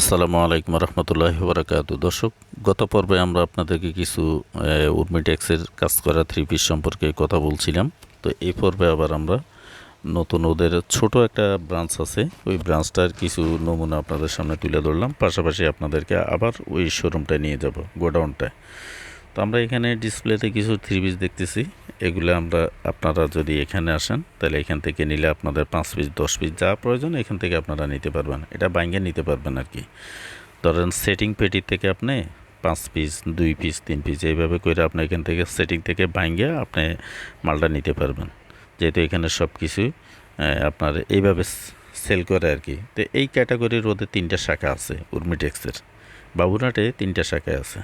আসসালামু আলাইকুম রহমতুল্লাহ বরাকাত দর্শক, গত পর্বে আমরা আপনাদেরকে কিছু উর্মিটেক্সের কাজ করা থ্রি পিস সম্পর্কে কথা বলছিলাম। তো এই পর্বে আবার আমরা নতুন ওদের ছোট একটা ব্রাঞ্চ আছে। ওই ব্রাঞ্চটার কিছু নমুনা আপনাদের সামনে তুলে ধরলাম। পাশাপাশি আপনাদেরকে আবার ওই শোরুমটায় নিয়ে যাব, গোডাউনটায়। তো আমরা এখানে ডিসপ্লেতে কিছু থ্রি পিস দেখতেছি। এগুলো আমরা, আপনারা যদি এখানে আসেন, তাহলে এখান থেকে নিলে আপনাদের পাঁচ পিস, দশ পিস যা প্রয়োজন, এখান থেকে আপনারা নিতে পারবেন। এটা বাইঙ্গে নিতে পারবেন আর কি। ধরেন সেটিং পেটির থেকে আপনি পাঁচ পিস, দুই পিস, তিন পিস, এইভাবে করে আপনি এখান থেকে সেটিং থেকে বাইঙ্গে আপনি মালটা নিতে পারবেন। যেহেতু এখানে সব কিছু আপনার এইভাবে সেল করে আর কি। তো এই ক্যাটাগরির ওদের তিনটা শাখা আছে, উর্মিটেক্সের। বাবুরহাটে তিনটা শাখায় আছে।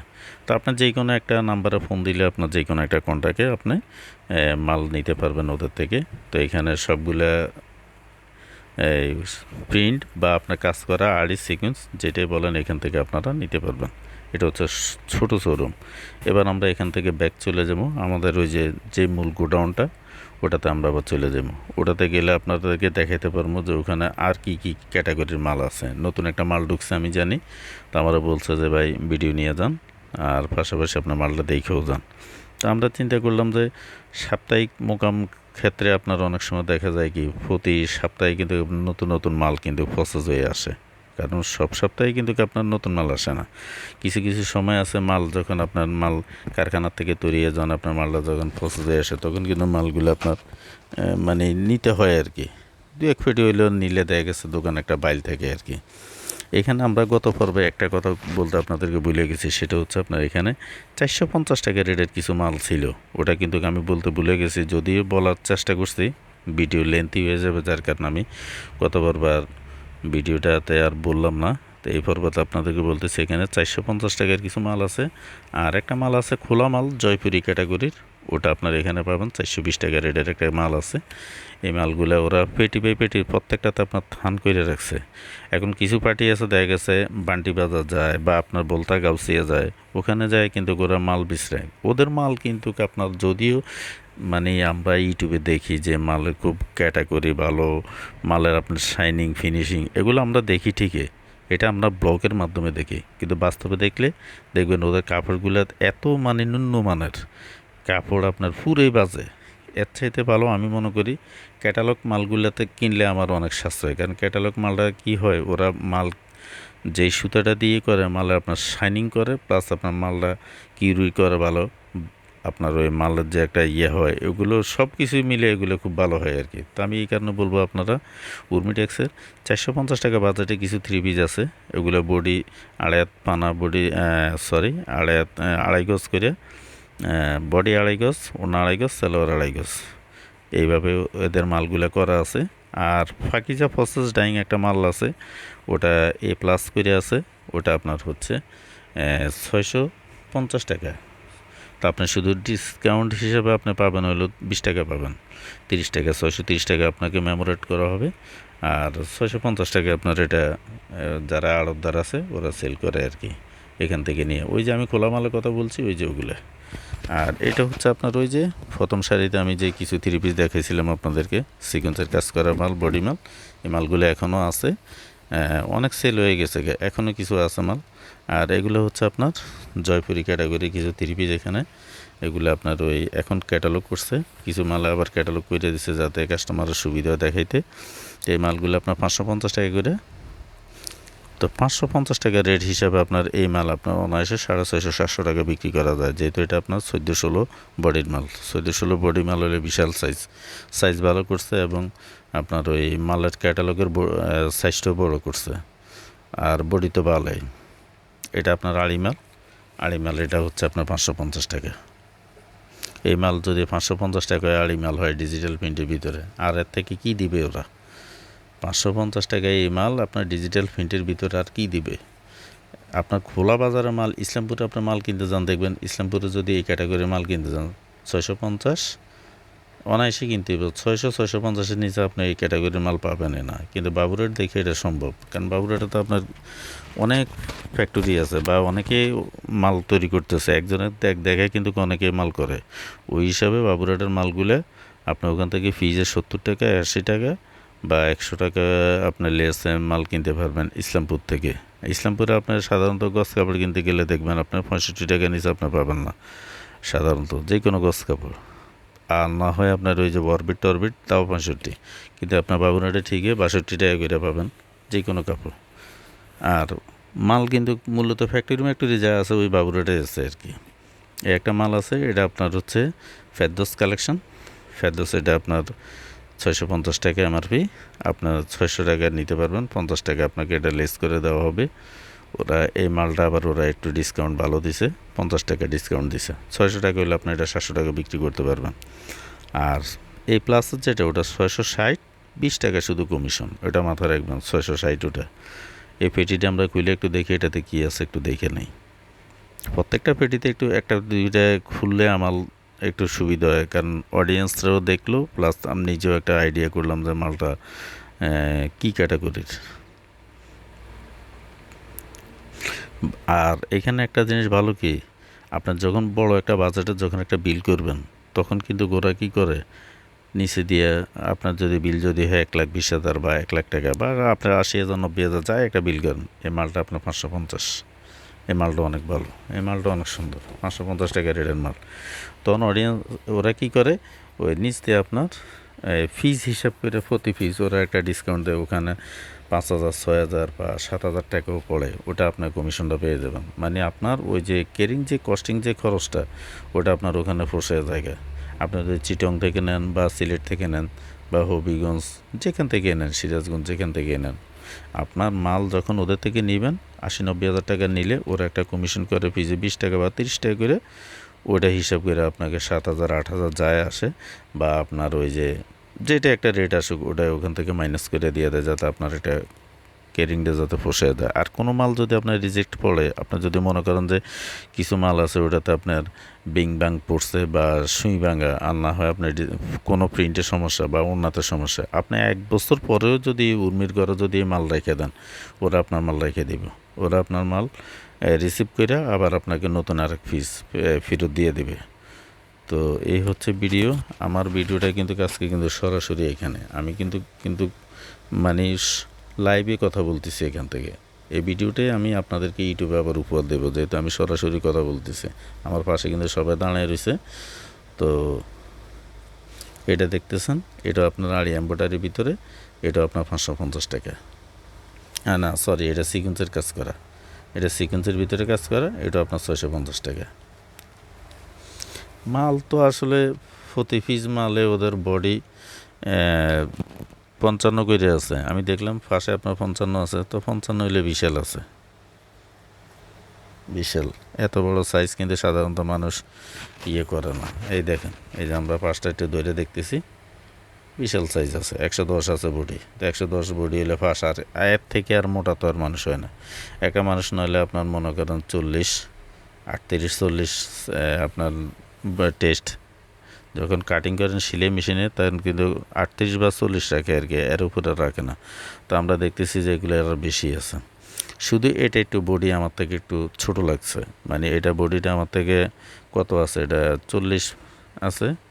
তো আপনার যে কোনো একটা নাম্বারে ফোন দিলে আপনার যে কোনো একটা কন্ট্যাক্টে আপনি মাল নিতে পারবেন ওদের থেকে। তো এখানে সবগুলা প্রিন্ট বা আপনার কাজ করা আড়ি সিকুয়েন্স যেটাই বলেন এখান থেকে আপনারা নিতে পারবেন। এটা হচ্ছে ছোট শোরুম এবার আমরা এখান থেকে ব্যাক চলে যাব। আমাদের ওই যে যে মূল গোডাউনটা ওটাতে আমরা আবার চলে যাব। ওটাতে গেলে আপনাদেরকে দেখাইতে পারব যে ওখানে আর কি কি ক্যাটাগরির মাল আছে। নতুন একটা মাল ঢুকছে, আমি জানি। তো আমরা বলছে যে, ভাই ভিডিও নিয়ে যান। আর পাশাপাশি আপনার মালটা দেখেও যান। তো আমরা চিন্তা করলাম যে, সাপ্তাহিক মোকাম ক্ষেত্রে আপনার অনেক সময় দেখা যায় কি, প্রতি সপ্তাহে কিন্তু নতুন নতুন মাল কিন্তু প্রসেস হয়ে আসে। কারণ সব সপ্তাহে কিন্তু আপনার নতুন মাল আসে না। কিছু কিছু সময় আছে মাল যখন আপনার মাল কারখানার থেকে তৈরিয়ে যখন আপনার মালটা যখন হয়ে আসে, তখন কিন্তু মালগুলো আপনার মানে নিতে হয় আর কি। দু এক ফেটি হইলেও নিলে দেখা গেছে দোকান একটা বাইল থাকে আর কি। এখানে আমরা গত পর্বে একটা কথা বলতে আপনাদেরকে ভুলে গেছি, সেটা হচ্ছে আপনার এখানে চারশো পঞ্চাশ টাকা রেটের কিছু মাল ছিল। ওটা কিন্তু আমি বলতে ভুলে গেছি, যদিও বলার চেষ্টা করছি, ভিডিও লেন্থি হয়ে যাবে যার কারণে আমি গতবারবার ভিডিওটাতে আর বললাম না। তো এই পর্বতে আপনাদেরকে বলতেছি, এখানে চারশো পঞ্চাশ টাকার কিছু মাল আছে। আর একটা মাল আছে খোলা মাল, জয়পুরি ক্যাটাগরির। ওটা আপনার এখানে পাবেন, চারশো বিশ টাকা রেটের একটা মাল আছে। এই মালগুলো ওরা পেটি বাই পেটি প্রত্যেকটাতে আপনার থান করে রাখছে। এখন কিছু পার্টি আছে, দেখা গেছে বান্টি বাজার যায় বা আপনার বলতা গাউসিয়া যায়। ওখানে যায় কিন্তু ওরা মাল বিছরায় ওদের মাল কিন্তু আপনার যদিও মানে আমরা ইউটিউবে দেখি যে মালের খুব ক্যাটাগরি ভালো, মালের আপনার শাইনিং ফিনিশিং এগুলো আমরা দেখি ঠিকই। এটা আমরা ব্লগের মাধ্যমে দেখি। কিন্তু বাস্তবে দেখলে দেখবেন ওদের কাপড়গুলো এত মানে ন্যূনমানের। কাপড় আপনার পুরোই বাজে। এর চাইতে ভালো আমি মনে করি ক্যাটালগ মালগুলোতে কিনলে আমার অনেক সাশ্রয়। কারণ ক্যাটালগ মালটা কি হয়, ওরা মাল যেই সুতাটা দিয়ে করে, মালে আপনার শাইনিং করে প্লাস আপনার মালটা কিউরি করে ভালো। আপনার ওই মালের যে একটা ইয়ে হয় এগুলো সব কিছুই মিলে এগুলো খুব ভালো হয় আর কি তো আমি এই কারণে বলব আপনারা উর্মিটেক্সের চারশো পঞ্চাশ টাকা বাজেটে কিছু থ্রি পিস আছে। এগুলো বডি আড়াইয়াত পানা বডি সরি আড়াইয়াত আহ, আড়াই গজ করে বডি আড়াই গজ ওনা আড়াই গজ সালোয়ার আড়াই গজ। এইভাবে এদের মালগুলো করা আছে। আর ফাকিজা প্রসেস ডাইং একটা মাল আছে ওটা এ প্লাস করে আছে ওটা আপনার হচ্ছে ছয়শো পঞ্চাশ টাকা। তো আপনি শুধু ডিসকাউন্ট হিসেবে আপনি পাবেন, হলো বিশ টাকা পাবেন। তিরিশ টাকা, ছয়শো তিরিশ টাকা আপনাকে মেমোরেট করা হবে। আর ছয়শো পঞ্চাশ টাকা আপনার এটা যারা আড়তদার আছে, ওরা সেল করে আর কি, এখান থেকে নিয়ে। ওই যে আমি খোলা মালের কথা বলছি, ওই যে ওগুলো। আর এটা হচ্ছে আপনার ওই যে, প্রথম সারিতে আমি যে কিছু থ্রি পিস দেখাইছিলাম আপনাদেরকে সিকোয়েন্সের কাজ করা মাল বডি মাল, এই মালগুলো এখনও আছে। অনেক সেল হয়ে গেছে এখনও কিছু আছে মাল। আর এগুলো হচ্ছে আপনার জয়পুরি ক্যাটাগরি কিছু থ্রি পিস এখানে। এগুলো আপনার ওই এখন ক্যাটালগ করছে, কিছু মাল আবার ক্যাটালগ করে দিচ্ছে যাতে কাস্টমারের সুবিধা দেখাইতে। এই মালগুলো আপনার পাঁচশো পঞ্চাশ টাকা করে। তো পাঁচশো পঞ্চাশ টাকা রেট হিসাবে আপনার এই মাল আপনার অনায়াসে সাড়ে ছয়শো, সাতশো টাকা বিক্রি করা যায়। যেহেতু এটা আপনার চোদ্দ ষোলো বডির মাল। চোদ্দ ষোলো বডি মাল হলে বিশাল সাইজ সাইজ ভালো করছে এবং আপনার ওই মালের ক্যাটালগের সাইজটাও বড় করছে। আর বডি তো ভালোই। এটা আপনার আড়ি মাল। আড়ি মাল এটা হচ্ছে আপনার পাঁচশো পঞ্চাশ টাকা। এই মাল যদি পাঁচশো পঞ্চাশ টাকায় আড়ি মাল হয় ডিজিটাল প্রিন্টের ভিতরে, আর এর থেকে কি দিবে ওরা? পাঁচশো পঞ্চাশ টাকায় এই মাল আপনার ডিজিটাল প্রিন্টের ভিতরে আর কি দিবে? আপনার খোলা বাজারের মাল, ইসলামপুরে আপনার মাল কিনতে যান, দেখবেন ইসলামপুরে যদি এই ক্যাটাগরির মাল কিনতে যান, ছয়শো পঞ্চাশ অনায়াসে কিনতে ছয়শো ছয়শো পঞ্চাশের নিচে আপনি এই ক্যাটাগরির মাল পাবেন না। কিন্তু বাবুরের দেখে এটা সম্ভব। কারণ বাবুরেটা তো আপনার অনেক ফ্যাক্টরি আছে বা অনেকে মাল তৈরি করতেছে। একজনের দেখ দেখে কিন্তু অনেকে মাল করে। ওই হিসাবে বাবুরাটের মালগুলো আপনার ওখান থেকে ফিজে সত্তর টাকা, আশি টাকা বা একশো টাকা আপনার লেসে মাল কিনতে পারবেন ইসলামপুর থেকে। ইসলামপুরে আপনার সাধারণত গছ কাপড় কিনতে গেলে দেখবেন আপনার পঁয়ষট্টি টাকা নিচে আপনার পাবেন না। সাধারণত যে কোনো গছ কাপড়। আর না হয় আপনার ওই যে অরবিট টরবিট, তাও পঁয়ষট্টি। কিন্তু আপনার বাবুনাটা ঠিকই বাষট্টি টাকা করে পাবেন, যে কোনো কাপড়। আর মাল কিন্তু মূলত ফ্যাক্টরি ম্যাক্টরি যা আছে ওই বাবুরাটাই আছে আর কি। একটা মাল আছে, এটা আপনার হচ্ছে ফেরদোস কালেকশন ফেরদোস এটা আপনার ছয়শো পঞ্চাশ টাকা এমআরপি আপনার ছয়শো টাকা নিতে পারবেন, পঞ্চাশ টাকা আপনাকে এটা লেস করে দেওয়া হবে। ওরা এই মালটা আবার ওরা একটু ডিসকাউন্ট ভালো দিছে, পঞ্চাশ টাকা ডিসকাউন্ট দিছে। ছয়শো টাকা হলে আপনি এটা সাতশো টাকা বিক্রি করতে পারবেন। আর এই প্লাস যেটা ওটা ছয়শো ষাট, বিশ টাকা শুধু কমিশন ওটা মাথায় রাখবেন, ছয়শো ষাট ওটা। এই পেটিটা আমরা খুলে একটু দেখি, এটাতে কী আছে একটু দেখে নেই। প্রত্যেকটা পেটিতে একটু, একটা দুইটা খুললে আমার একটু সুবিধা হয়, কারণ অডিয়েন্সরাও দেখল প্লাস আমি নিজেও একটা আইডিয়া করলাম যে মালটা কী ক্যাটাগরির আর এখানে একটা জিনিস ভালো কি? আপনার যখন বড় একটা বাজেটের যখন একটা বিল করবেন, তখন কিন্তু গোরা কী করে? নিচে দিয়ে আপনার যদি বিল যদি হয় এক লাখ বিশ হাজার বা এক লাখ টাকা বা আপনার আশি হাজার, নব্বই হাজার যায় একটা বিল করেন, এই মালটা আপনার পাঁচশো পঞ্চাশ। এই মালটা অনেক ভালো, এই মালটা অনেক সুন্দর, পাঁচশো পঞ্চাশ টাকা রেটের মাল। তখন অডিয়েন্স ওরা কী করে? ওই নিচ দিয়ে আপনার ফিজ হিসাব করে প্রতি ফিজ ওরা একটা ডিসকাউন্ট দেয় ওখানে। পাঁচ হাজার, ছয় হাজার বা সাত হাজার টাকাও পড়ে, ওটা আপনার কমিশনটা পেয়ে যাবেন। মানে আপনার ওই যে কেরিং যে কস্টিং যে খরচটা, ওটা আপনার ওখানে ফসে জায়গা আপনার যদি চিটং থেকে নেন বা সিলেট থেকে নেন বা হবিগঞ্জ যেখান থেকে নেন, সিরাজগঞ্জ যেখান থেকে নেন, আপনার মাল যখন ওদের থেকে নেবেন, আশি নব্বই হাজার টাকা নিলে ওরা একটা কমিশন করে ফিজে বিশ টাকা বা তিরিশ টাকা করে, ওটা হিসাব করে আপনাকে সাত হাজার, আট হাজার যায় আসে বা আপনার ওই যে যেটা একটা রেট আসুক, ওটা ওখান থেকে মাইনাস করে দিয়ে দেয়, যাতে আপনার এটা কেরিংটা যাতে ফসে দেয়। আর কোনো মাল যদি আপনার রিজেক্ট পড়ে আপনার যদি মনে করেন যে কিছু মাল আছে ওটাতে আপনার বিং ব্যাং পড়ছে বা সুই ভাঙা আর না হয় আপনার কোনো প্রিন্টের সমস্যা বা উন্নতের সমস্যা, আপনি এক বছর পরেও যদি উর্মির ঘরে যদি মাল রেখে দেন, ওরা আপনার মাল রেখে দিবে। ওরা আপনার মাল রিসিভ করে আবার আপনাকে নতুন আরেক ফিস ফেরত দিয়ে দিবে। তো এই হচ্ছে ভিডিও। আমার ভিডিওটা কিন্তু আজকে কিন্তু সরাসরি এখানে। আমি কিন্তু কিন্তু মানে লাইভে কথা বলতেছি এখান থেকে। এই ভিডিওটাই আমি আপনাদেরকে ইউটিউবে আবার উপহার দেবো, যেহেতু আমি সরাসরি কথা বলতেছি। আমার পাশে কিন্তু সবাই দাঁড়িয়ে রয়েছে। তো এটা দেখতেছেন, এটা আপনার আড়ি এম্বোটারির ভিতরে, এটা আপনার পাঁচশো পঞ্চাশ টাকা। হ্যাঁ না সরি এটা সিকুয়েন্সের কাজ করা। এটা সিকুয়েন্সের ভিতরে কাজ করা, এটা আপনার ছয়শো পঞ্চাশ টাকা। মাল তো আসলে প্রতি পিস মালে ওদের বডি পঞ্চান্ন করে আছে। আমি দেখলাম ফার্স্টে আপনার পঞ্চান্ন আছে, তো পঞ্চান্ন হইলে বিশাল আছে। বিশাল। এত বড় সাইজ কিন্তু সাধারণত মানুষ ইয়ে করে না। এই দেখেন, এই যে আমরা পাঁচটা একটু ধরে দেখতেছি, বিশাল সাইজ আছে, একশো দশ আছে বডি তো একশো দশ বডি হলে ফাঁস আর এর থেকে আর মোটা তো আর মানুষ হয় না। একা মানুষ নইলে আপনার মনে করেন চল্লিশ, আটত্রিশ, চল্লিশ আপনার টেস্ট যখন কাটিং করেন সিলাই মেশিনে তখন কিন্তু আটত্রিশ বা চল্লিশ রাখে আর কি, এর উপরে রাখে না। তো আমরা দেখতেছি যে এগুলো আরও বেশি আছে। শুধু এটা একটু বডি আমার থেকে একটু ছোট লাগছে। মানে এটা বডিটা আমার থেকে কত আছে? এটা চল্লিশ আছে।